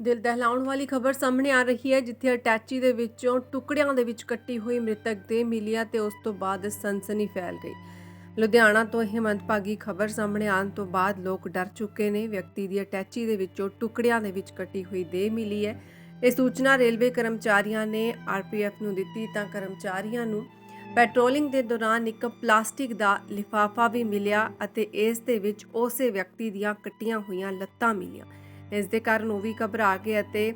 ਦਿਲ ਦਹਿਲਾਉਣ ਵਾਲੀ ਖਬਰ ਸਾਹਮਣੇ ਆ ਰਹੀ ਹੈ, ਜਿੱਥੇ ਅਟੈਚੀ ਦੇ ਵਿੱਚੋਂ ਟੁਕੜਿਆਂ ਦੇ ਵਿੱਚ ਕੱਟੀ ਹੋਈ ਮ੍ਰਿਤਕ ਦੇ ਮਿਲਿਆ ਤੇ ਉਸ ਤੋਂ ਬਾਅਦ ਸਨਸਨੀ ਫੈਲ ਗਈ। ਲੁਧਿਆਣਾ ਤੋਂ ਇਹ ਮੰਦਭਾਗੀ ਖਬਰ ਸਾਹਮਣੇ ਆਉਣ ਤੋਂ ਬਾਅਦ ਲੋਕ ਡਰ ਚੁੱਕੇ ਨੇ। ਵਿਅਕਤੀ ਦੀ ਅਟੈਚੀ ਦੇ ਵਿੱਚੋਂ ਟੁਕੜਿਆਂ ਦੇ ਵਿੱਚ ਕੱਟੀ ਹੋਈ ਦੇਹ ਮਿਲੀ ਹੈ। ਇਹ ਸੂਚਨਾ ਰੇਲਵੇ ਕਰਮਚਾਰੀਆਂ ਨੇ ਆਰਪੀਐਫ ਨੂੰ ਦਿੱਤੀ, ਤਾਂ ਕਰਮਚਾਰੀਆਂ ਨੂੰ ਪੈਟਰੋਲਿੰਗ ਦੇ ਦੌਰਾਨ ਇੱਕ ਪਲਾਸਟਿਕ ਦਾ ਲਿਫਾਫਾ ਵੀ ਮਿਲਿਆ ਅਤੇ ਇਸ ਦੇ ਵਿੱਚ ਉਸੇ ਵਿਅਕਤੀ ਦੀਆਂ ਕੱਟੀਆਂ ਹੋਈਆਂ ਲੱਤਾਂ ਮਿਲੀਆਂ। ਇਸ ਦੇ ਕਾਰਨ ਉਹ ਵੀ ਘਬਰਾ ਗਏ ਅਤੇ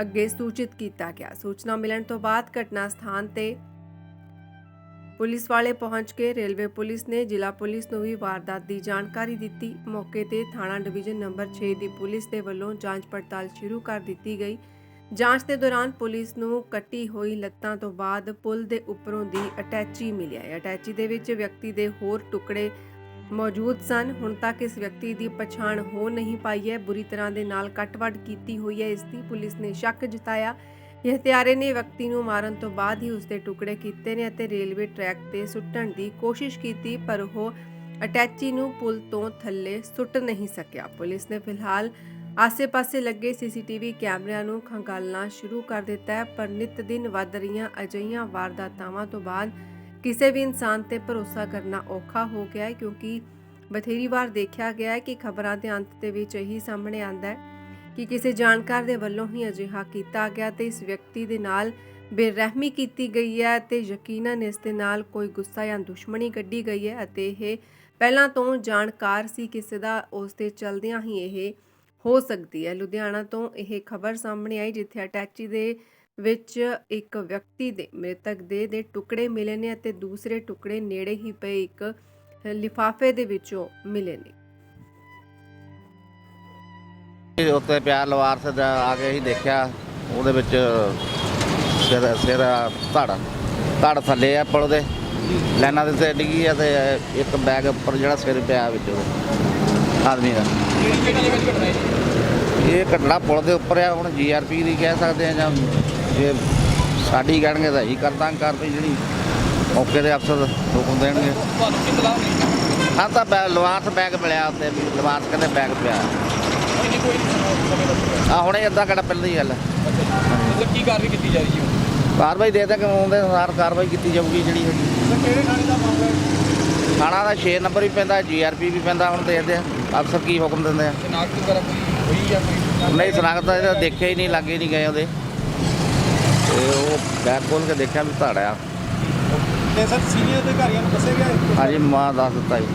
ਅੱਗੇ ਸੂਚਿਤ ਕੀਤਾ ਗਿਆ। ਸੂਚਨਾ ਮਿਲਣ ਤੋਂ ਬਾਅਦ ਘਟਨਾ ਸਥਾਨ ਤੇ ਪੁਲਿਸ ਵਾਲੇ ਪਹੁੰਚ ਕੇ ਰੇਲਵੇ ਪੁਲਿਸ ਨੇ ਜ਼ਿਲ੍ਹਾ ਪੁਲਿਸ ਨੂੰ ਵੀ ਵਾਰਦਾਤ ਦੀ ਜਾਣਕਾਰੀ ਦਿੱਤੀ। ਮੌਕੇ ਤੇ ਥਾਣਾ ਡਿਵੀਜ਼ਨ ਨੰਬਰ 6 ਦੀ ਪੁਲਿਸ ਦੇ ਵੱਲੋਂ ਜਾਂਚ ਪੜਤਾਲ ਸ਼ੁਰੂ ਕਰ ਦਿੱਤੀ ਗਈ। ਜਾਂਚ ਦੇ ਦੌਰਾਨ ਪੁਲਿਸ ਨੂੰ ਕੱਟੀ ਹੋਈ ਲੱਤਾਂ ਤੋਂ ਬਾਅਦ ਪੁਲ ਦੇ ਉੱਪਰੋਂ ਦੀ ਅਟੈਚੀ ਮਿਲਿਆ ਹੈ। ਅਟੈਚੀ ਦੇ ਵਿੱਚ ਵਿਅਕਤੀ ਦੇ ਹੋਰ ਟੁਕੜੇ ਮੌਜੂਦ ਸਨ। ਹੁਣ ਤੱਕ ਇਸ ਵਿਅਕਤੀ ਦੀ ਪਛਾਣ ਹੋ ਨਹੀਂ ਪਾਈ ਹੈ। ਬੁਰੀ ਤਰ੍ਹਾਂ ਦੇ ਨਾਲ ਕੱਟਵੱਡ ਕੀਤੀ ਹੋਈ ਹੈ। ਇਸ ਦੀ ਪੁਲਿਸ ਨੇ ਸ਼ੱਕ ਜਤਾਇਆ। ਇਹ ਹਥਿਆਰੇ ਨੇ ਵਿਅਕਤੀ ਨੂੰ ਮਾਰਨ ਤੋਂ ਬਾਅਦ ਹੀ ਉਸ ਦੇ ਟੁਕੜੇ ਕੀਤੇ ਨੇ ਅਤੇ ਰੇਲਵੇ ਟਰੈਕ ਤੇ ਸੁੱਟਣ ਦੀ ਕੋਸ਼ਿਸ਼ ਕੀਤੀ, ਪਰ ਉਹ ਅਟੈਚੀ ਨੂੰ ਪੁਲ ਤੋਂ ਥੱਲੇ ਸੁੱਟ ਨਹੀਂ ਸਕਿਆ। ਪੁਲਿਸ ਨੇ ਫਿਲਹਾਲ ਆਸੇ-ਪਾਸੇ ਲੱਗੇ ਸੀਸੀਟੀਵੀ ਕੈਮਰਿਆਂ ਨੂੰ ਖੰਗਾਲਣਾ ਸ਼ੁਰੂ ਕਰ ਦਿੱਤਾ ਹੈ, ਪਰ ਨਿਤ ਦਿਨ ਵੱਧ ਰਹੀਆਂ ਅਜਿਹੀਆਂ ਵਾਰਦਾਤਾਵਾਂ ਤੋਂ ਬਾਅਦ ਕਿਸੇ ਵੀ ਇਨਸਾਨ ਤੇ ਭਰੋਸਾ ਕਰਨਾ ਔਖਾ ਹੋ ਗਿਆ ਹੈ ਕਿਉਂਕਿ ਬਥੇਰੀ ਵਾਰ ਦੇਖਿਆ ਗਿਆ ਹੈ ਕਿ ਖਬਰਾਂ ਦੇ ਅੰਤ ਦੇ ਵਿੱਚ ਇਹੀ ਸਾਹਮਣੇ ਆਉਂਦਾ ਹੈ ਕਿ ਕਿਸੇ ਜਾਣਕਾਰ ਦੇ ਵੱਲੋਂ ਹੀ ਅਜਿਹਾ ਕੀਤਾ ਗਿਆ ਤੇ ਇਸ ਵਿਅਕਤੀ ਦੇ ਨਾਲ ਬੇਰਹਿਮੀ ਕੀਤੀ ਗਈ ਹੈ ਤੇ ਯਕੀਨਨ ਇਸ ਦੇ ਨਾਲ ਕੋਈ ਗੁੱਸਾ ਜਾਂ ਦੁਸ਼ਮਣੀ ਕੱਢੀ ਗਈ ਹੈ ਅਤੇ ਇਹ ਪਹਿਲਾਂ ਤੋਂ ਜਾਣਕਾਰ ਸੀ ਕਿਸੇ ਦਾ ਉਸ ਦੇ ਚਲਦਿਆਂ ਹੀ ਇਹ ਹੋ ਸਕਦੀ ਹੈ। ਲੁਧਿਆਣਾ ਤੋਂ ਇਹ ਖਬਰ ਸਾਹਮਣੇ ਆਈ ਜਿੱਥੇ ਅਟੈਚੀ ਦੇ ਵਿੱਚ ਇੱਕ ਵਿਅਕਤੀ ਦੇ ਮ੍ਰਿਤਕ ਦੇ ਦੇ ਟੁਕੜੇ ਮਿਲੇ ਨੇ ਅਤੇ ਦੂਸਰੇ ਟੁਕੜੇ ਨੇੜੇ ਹੀ ਪਏ ਇੱਕ ਲਿਫਾਫੇ ਦੇ ਵਿੱਚੋਂ ਮਿਲੇ ਨੇ। ਇਹ ਉੱਤੇ ਪਿਆ ਲਵਾਰਸ ਦਾ ਆ ਕੇ ਹੀ ਦੇਖਿਆ ਉਹਦੇ ਵਿੱਚ ਸਿਰ ਸਿਰ ਧੜ ਧੜ ਥੱਲੇ ਆ ਪੁਲ ਦੇ। ਲਾਈਨਾਂ ਦੇ ਉੱਤੇ ਡਿੱਗੀ ਆ ਤੇ ਇੱਕ ਬੈਗ ਉੱਪਰ ਜਿਹੜਾ ਸਿਰ ਪਿਆ ਵਿੱਚ ਉਹਦੇ ਆਦਮੀ ਦਾ। ਇਹ ਘਟਨਾ ਪੁਲ ਦੇ ਉੱਪਰ ਆ ਹੁਣ ਜੀਆਰਪੀ ਦੀ ਕਹਿ ਸਕਦੇ ਆ ਜਾਂ ਜੇ ਸਾਡੀ ਕਹਿਣਗੇ ਤਾਂ ਹੀ ਕਰਦਾਂ ਕਾਰਵਾਈ ਜਿਹੜੀ ਮੌਕੇ ਦੇ ਅਫਸਰ ਹੁਕਮ ਦੇਣਗੇ। ਤੁਹਾਨੂੰ ਕੀ ਹਾਂ ਤਾਂ ਬੈ- ਲਵਾਰਸ ਬੈਗ ਮਿਲਿਆ ਉੱਤੇ ਵੀ ਲਵਾਰਸ ਕਹਿੰਦੇ ਬੈਗ ਪਿਆ। ਆ ਹੁਣੇ ਅੱਧਾ ਘੰਟਾ ਪਹਿਲਾਂ ਦੀ ਗੱਲ ਹੈ। ਮਤਲਬ ਕੀ ਕਾਰਵਾਈ ਕੀਤੀ ਜਾ ਰਹੀ ਹੈ? ਕਾਰਵਾਈ ਦੇ ਦੇ ਕਾਨੂੰਨ ਦੇ ਅਨੁਸਾਰ ਕਾਰਵਾਈ ਕੀਤੀ ਜਾਊਗੀ ਜਿਹੜੀ ਹੈਗੀ। ਕਿਹੜੇ ਥਾਣੇ ਦਾ ਮਾਮਲਾ ਹੈ? ਥਾਣਾ ਦਾ 6 ਨੰਬਰ ਵੀ ਪੈਂਦਾ ਜੀਆਰਪੀ ਵੀ ਪੈਂਦਾ ਹੁਣ ਦੇਖਦੇ ਆ ਅਫਸਰ ਕੀ ਹੁਕਮ ਦਿੰਦੇ ਆ? ਨਹੀਂ ਸਨਾਖਤ ਤਾਂ ਇਹਦਾ ਦੇਖਿਆ ਹੀ ਨਹੀਂ ਲੱਗੇ ਨਹੀਂ ਗਏ ਉਹਦੇ। ਤੇ ਉਹ ਬੈਗ ਖੋਲ ਕੇ ਦੇਖਿਆ ਵੀ ਧੜ ਆ। ਤੇ ਸਰ ਸੀਨੀਅਰ ਅਧਿਕਾਰੀਆਂ ਨੂੰ ਦੱਸਿਆ ਗਿਆ ਹਾਂਜੀ ਮਾਂ ਦੱਸ ਦਿੱਤਾ ਜੀ।